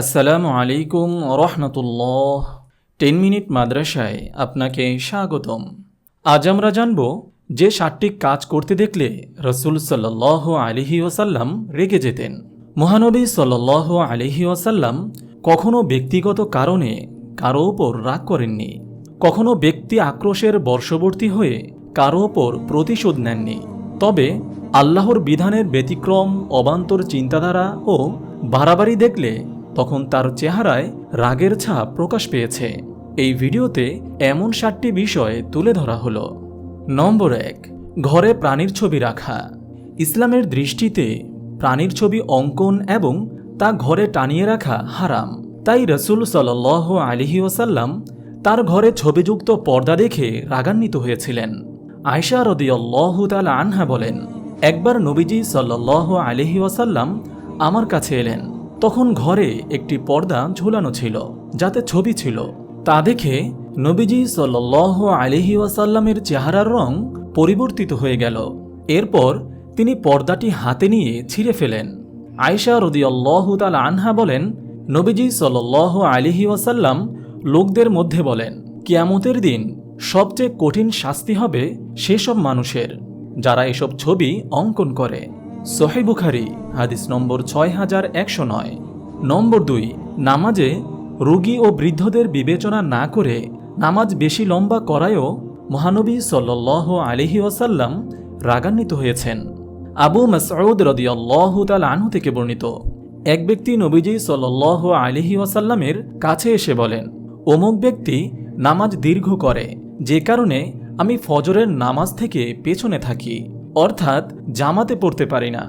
আসসালামু আলাইকুম রহমতুল্লাহ ten minute মাদ্রাসায় আপনাকে স্বাগতম। আজ আমরা জানব যে সাতটি কাজ করতে দেখলে রসুল সাল্লাহ আলিহি ওসাল্লাম রেগে যেতেন। মহানবী সাল্লাহ আলিহি ওসাল্লাম কখনো ব্যক্তিগত কারণে কারও ওপর রাগ করেননি। কখনো ব্যক্তি আক্রোশের বর্ষবর্তী হয়ে কারও ওপর প্রতিশোধ নেননি। তবে আল্লাহর বিধানের ব্যতিক্রম, অবান্তর চিন্তাধারা ও বাড়াবাড়ি দেখলে তখন তার চেহারায় রাগের ছাপ প্রকাশ পেয়েছে। এই ভিডিওতে এমন সাতটি বিষয় তুলে ধরা হলো। নম্বর এক, ঘরে প্রাণীর ছবি রাখা। ইসলামের দৃষ্টিতে প্রাণীর ছবি অঙ্কন এবং তা ঘরে টানিয়ে রাখা হারাম। তাই রসুল সাল আলিহি ওসাল্লাম তার ঘরে ছবিযুক্ত পর্দা দেখে রাগান্বিত হয়েছিলেন। আয়সা রদিয়াল্লাহু তালা আনহা বলেন, একবার নবীজি সাল্লাহ আলিহি ওয়াসাল্লাম আমার কাছে এলেন। তখন ঘরে একটি পর্দা ঝুলানো ছিল, যাতে ছবি ছিল। তা দেখে নবীজি সাল্লাহ আলিহি ওয়াসাল্লামের চেহারার রং পরিবর্তিত হয়ে গেল। এরপর তিনি পর্দাটি হাতে নিয়ে ছিঁড়ে ফেলেন। আয়সা রদিয়াল্লাহু তালা আনহা বলেন, নবীজি সাল্লাহ আলিহি ওয়াসাল্লাম লোকদের মধ্যে বলেন, কিয়ামতের দিন সবচেয়ে কঠিন শাস্তি হবে সেসব মানুষের, যারা এসব ছবি অঙ্কন করে। সোহে বুখারি, হাদিস নম্বর ছয় হাজার একশো নয়। নম্বর দুই, নামাজে রোগী ও বৃদ্ধদের বিবেচনা না করে নামাজ বেশি লম্বা করায়ও মহানবী সাল্লাহ আলিহি ওসাল্লাম রাগান্বিত হয়েছেন। আবু মাসউদ রদিয়াল্লাহ তাল আনহু থেকে বর্ণিত, এক ব্যক্তি নবীজি সাল্লাহ আলিহি ওয়াসাল্লামের কাছে এসে বলেন, অমুক ব্যক্তি নামাজ দীর্ঘ করে, যে কারণে আমি ফজরের নামাজ থেকে পেছনে থাকি। অর্থাৎ জামাতে পড়তে পারি না।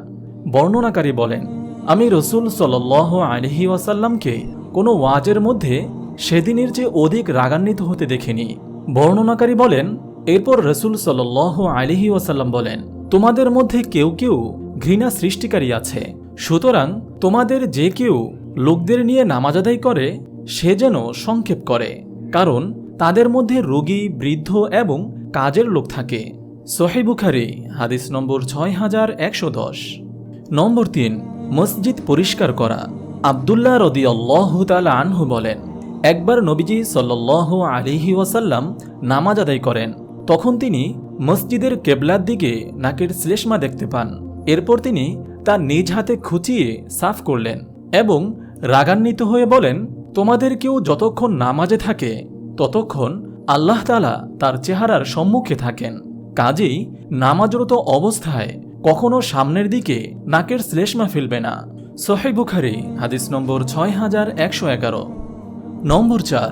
বর্ণনাকারী বলেন, আমি রসুল সাল্লাহ আলহি ওয়াসাল্লামকে কোনো ওয়াজের মধ্যে সেদিনের চেয়ে অধিক রাগান্বিত হতে দেখিনি। বর্ণনাকারী বলেন, এরপর রসুল সাল্লাহ আলহি ওয়াসাল্লাম বলেন, তোমাদের মধ্যে কেউ কেউ ঘৃণা সৃষ্টিকারী আছে, সুতরাং তোমাদের যে কেউ লোকদের নিয়ে নামাজ আদায় করে, সে যেন সংক্ষেপ করে, কারণ তাদের মধ্যে রোগী, বৃদ্ধ এবং কাজের লোক থাকে। সোহেবুখারি হাদিস নম্বর ছয় হাজার একশো দশ। নম্বর তিন, মসজিদ পরিষ্কার করা। আবদুল্লাহ রদি আল্লাহ আনহু বলেন, একবার নবীজি সাল্লাহ আলিহি ওয়াসাল্লাম নামাজ আদায় করেন, তখন তিনি মসজিদের কেবলার দিকে নাকের শ্লেষ্মা দেখতে পান। এরপর তিনি তা নিজ হাতে খুঁচিয়ে সাফ করলেন এবং রাগান্বিত হয়ে বলেন, তোমাদের কেউ যতক্ষণ নামাজে থাকে, ততক্ষণ আল্লাহ তালা তার চেহারার সম্মুখে থাকেন। কাজেই নামাজরত অবস্থায় কখনো সামনের দিকে নাকের শ্লেষ্মা ফেলবে না। সোহে বুখারি, হাদিস নম্বর ছয় হাজার একশো এগারো। নম্বর চার,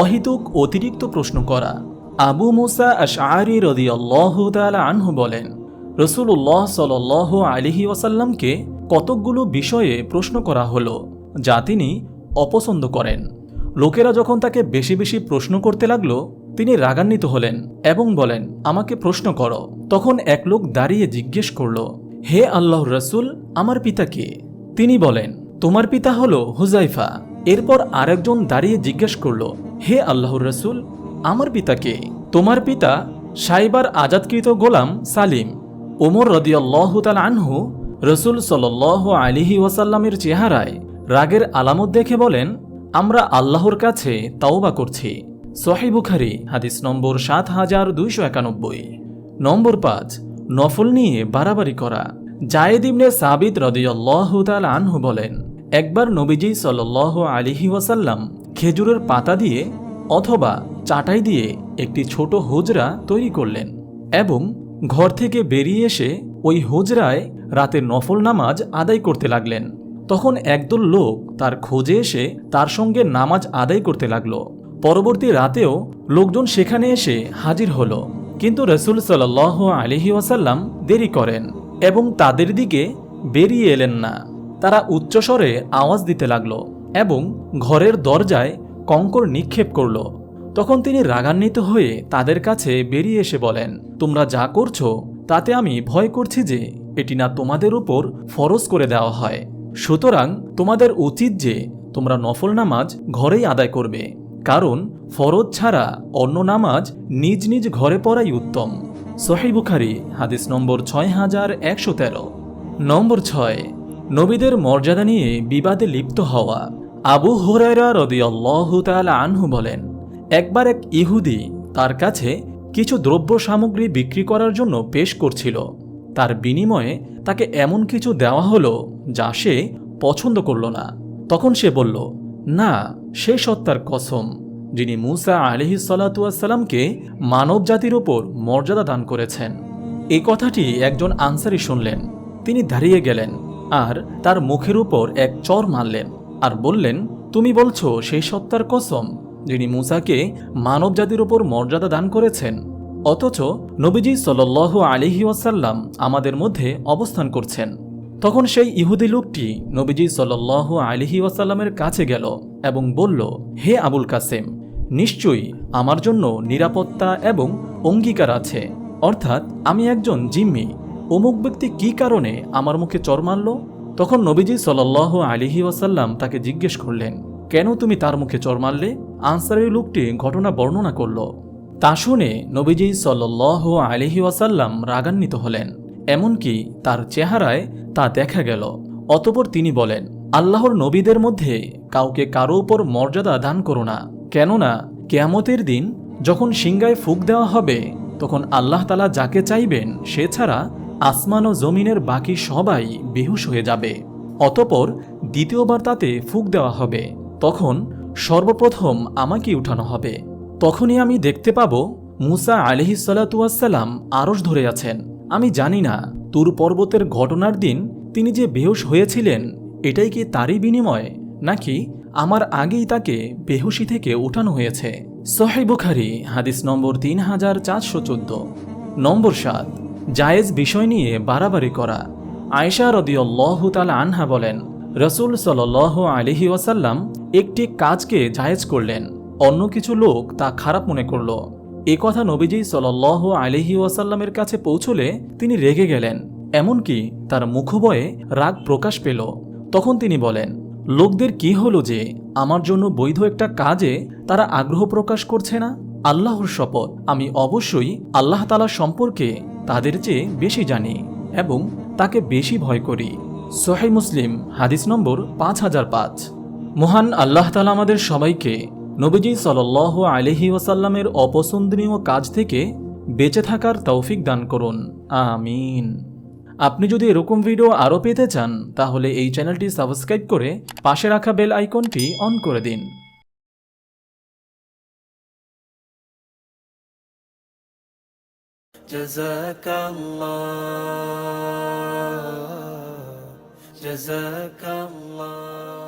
অহিতুক অতিরিক্ত প্রশ্ন করা। আবু মুসা আশআরি রদি আল্লাহ আনহু বলেন রসুল্লাহ সাল আলিহি ওয়াসাল্লামকে কতকগুলো বিষয়ে প্রশ্ন করা হলো, যা তিনি অপছন্দ করেন। লোকেরা যখন তাকে বেশি বেশি প্রশ্ন করতে লাগল তিনি রাগান্বিত হলেন এবং বলেন, আমাকে প্রশ্ন করো। তখন এক লোক দাঁড়িয়ে জিজ্ঞেস করল, হে আল্লাহর রসুল, আমার পিতা কে? তিনি বলেন, তোমার পিতা হলো হুজাইফা এরপর আরেকজন দাঁড়িয়ে জিজ্ঞেস করল, হে আল্লাহর রসুল, আমার পিতা কে? তোমার পিতা সাইবার আজাদকৃত গোলাম সালিম। ওমর রদিয়াল্লাহতাল আনহু রসুল সাল আলিহি ওয়াসাল্লামের চেহারায় রাগের আলামত দেখে বলেন, আমরা আল্লাহর কাছে তাওবা করছি। সোহাই বুখারি, হাদিস নম্বর সাত হাজার দুইশো একানব্বই। নম্বর পাঁচ, নফল নিয়ে বাড়াবাড়ি করা। জায়েদ ইবনে সাবিদ রদিয়াল্লাহতাল আনহু বলেন, একবার নবীজি সাল আলিহি ওয়াসাল্লাম খেজুরের পাতা দিয়ে অথবা চাটাই দিয়ে একটি ছোট হোজরা তৈরি করলেন এবং ঘর থেকে বেরিয়ে এসে ওই হোজরায় রাতে নফল নামাজ আদায় করতে লাগলেন। তখন একদল লোক তার খোঁজে এসে তার সঙ্গে নামাজ আদায় করতে লাগল। পরবর্তী রাতেও লোকজন সেখানে এসে হাজির হলো। কিন্তু রসুল সাল আলিহি ওয়াসাল্লাম দেরি করেন এবং তাদের দিকে বেরিয়ে এলেন না। তারা উচ্চস্বরে আওয়াজ দিতে লাগল এবং ঘরের দরজায় কঙ্কর নিক্ষেপ করল। তখন তিনি রাগান্বিত হয়ে তাদের কাছে বেরিয়ে এসে বলেন, তোমরা যা করছ, তাতে আমি ভয় করছি যে এটি না তোমাদের উপর ফরজ করে দেওয়া হয়। সুতরাং তোমাদের উচিত যে তোমরা নফল নামাজ ঘরেই আদায় করবে। কারণ ফরজ ছাড়া অন্য নামাজ নিজ নিজ ঘরে পড়াই উত্তম। সহি বুখারি, হাদিস নম্বর ছয় হাজার একশো তেরো। নম্বর ছয়, নবীদের মর্যাদা নিয়ে বিবাদে লিপ্ত হওয়া। আবু হুরায়রা রদিয়াল্লাহু তাআলা আনহু বলেন, একবার এক ইহুদি তার কাছে কিছু দ্রব্য সামগ্রী বিক্রি করার জন্য পেশ করছিল। তার বিনিময়ে তাকে এমন কিছু দেওয়া হলো যা সে পছন্দ করল না। তখন সে বলল না, সে সত্তার কসম, যিনি মুসা আলিহি সালাতুয়াসাল্লামকে মানব জাতির ওপর মর্যাদা দান করেছেন। এই কথাটি একজন আনসারি শুনলেন। তিনি দাঁড়িয়ে গেলেন আর তার মুখের উপর এক চর মারলেন আর বললেন, তুমি বলছো সেই সত্তার কসম, যিনি মুসাকে মানব জাতির ওপর মর্যাদা দান করেছেন। অথচ নবীজি সাল আলিহি ওয়াসাল্লাম আমাদের মধ্যে অবস্থান করছেন। তখন সেই ইহুদি লোকটি নবীজি সাল আলিহি ওয়াসাল্লামের কাছে গেল এবং বলল, হে আবুল কাসেম, নিশ্চয়ই আমার জন্য নিরাপত্তা এবং অঙ্গীকার আছে। অর্থাৎ আমি একজন জিম্মি। অমুক ব্যক্তি কি কারণে আমার মুখে চর মারল? তখন নবীজি সাল আলিহি ওয়াসাল্লাম তাকে জিজ্ঞেস করলেন, কেন তুমি তার মুখে চর মারলে? আনসারের লোকটি ঘটনা বর্ণনা করল। তা শুনে নবীজি সাল আলিহি ওয়াসাল্লাম রাগান্বিত হলেন, এমনকি তার চেহারায় তা দেখা গেল। অতপর তিনি বলেন, আল্লাহর নবীদের মধ্যে কাউকে কারও উপর মর্যাদা দান করো না। কেননা, কেয়ামতের দিন যখন সিংগায় ফুক দেওয়া হবে, তখন আল্লাহ তালা যাকে চাইবেন, সে ছাড়া আসমান ও জমিনের বাকি সবাই বেহুশ হয়ে যাবে। অতপর দ্বিতীয়বার তাতে ফুক দেওয়া হবে, তখন সর্বপ্রথম আমাকে উঠানো হবে। তখনই আমি দেখতে পাব, মুসা আলহি সালাতুয়াসাল্লাম আরস ধরে আছেন। আমি জানি না তুর পর্বতের ঘটনার দিন তিনি যে বেহুশ হয়েছিলেন, এটাই কি তারই বিনিময়, নাকি আমার আগেই তাকে বেহুশি থেকে উঠানো হয়েছে? সহে বুখারি, হাদিস নম্বর তিন হাজার চারশো চোদ্দ। নম্বর সাত, জায়েজ বিষয় নিয়ে বাড়াবাড়ি করা। আয়সা রদিয়াল্লাহ তাল আনহা বলেন, রসুল সাল আলিহি ওয়াসাল্লাম একটি কাজকে জায়েজ করলেন, অন্য কিছু লোক তা খারাপ মনে করল। এ কথা নবীজি সাল আলিহি ওয়াসাল্লামের কাছে পৌঁছলে তিনি রেগে গেলেন, এমনকি তার মুখবয়ে রাগ প্রকাশ পেল। তখন তিনি বলেন, লোকদের কি হলো যে আমার জন্য বৈধ একটা কাজে তারা আগ্রহ প্রকাশ করছে না? আল্লাহর শপথ, আমি অবশ্যই আল্লাহ তালা সম্পর্কে তাদের চেয়ে বেশি জানি এবং তাকে বেশি ভয় করি। সোহাই মুসলিম, হাদিস নম্বর পাঁচ হাজার পাঁচ। মহান আল্লাহ তালা আমাদের সবাইকে নবীজি সাল আলহি ওয়াসাল্লামের অপছন্দনীয় কাজ থেকে বেঁচে থাকার তৌফিক দান করুন আমিন আপনি যদি এরকম ভিডিও আরও পেতে চান তাহলে এই চ্যানেলটি সাবস্ক্রাইব করে পাশে রাখা বেল আইকনটি অন করে দিন جزاك الله جزاك الله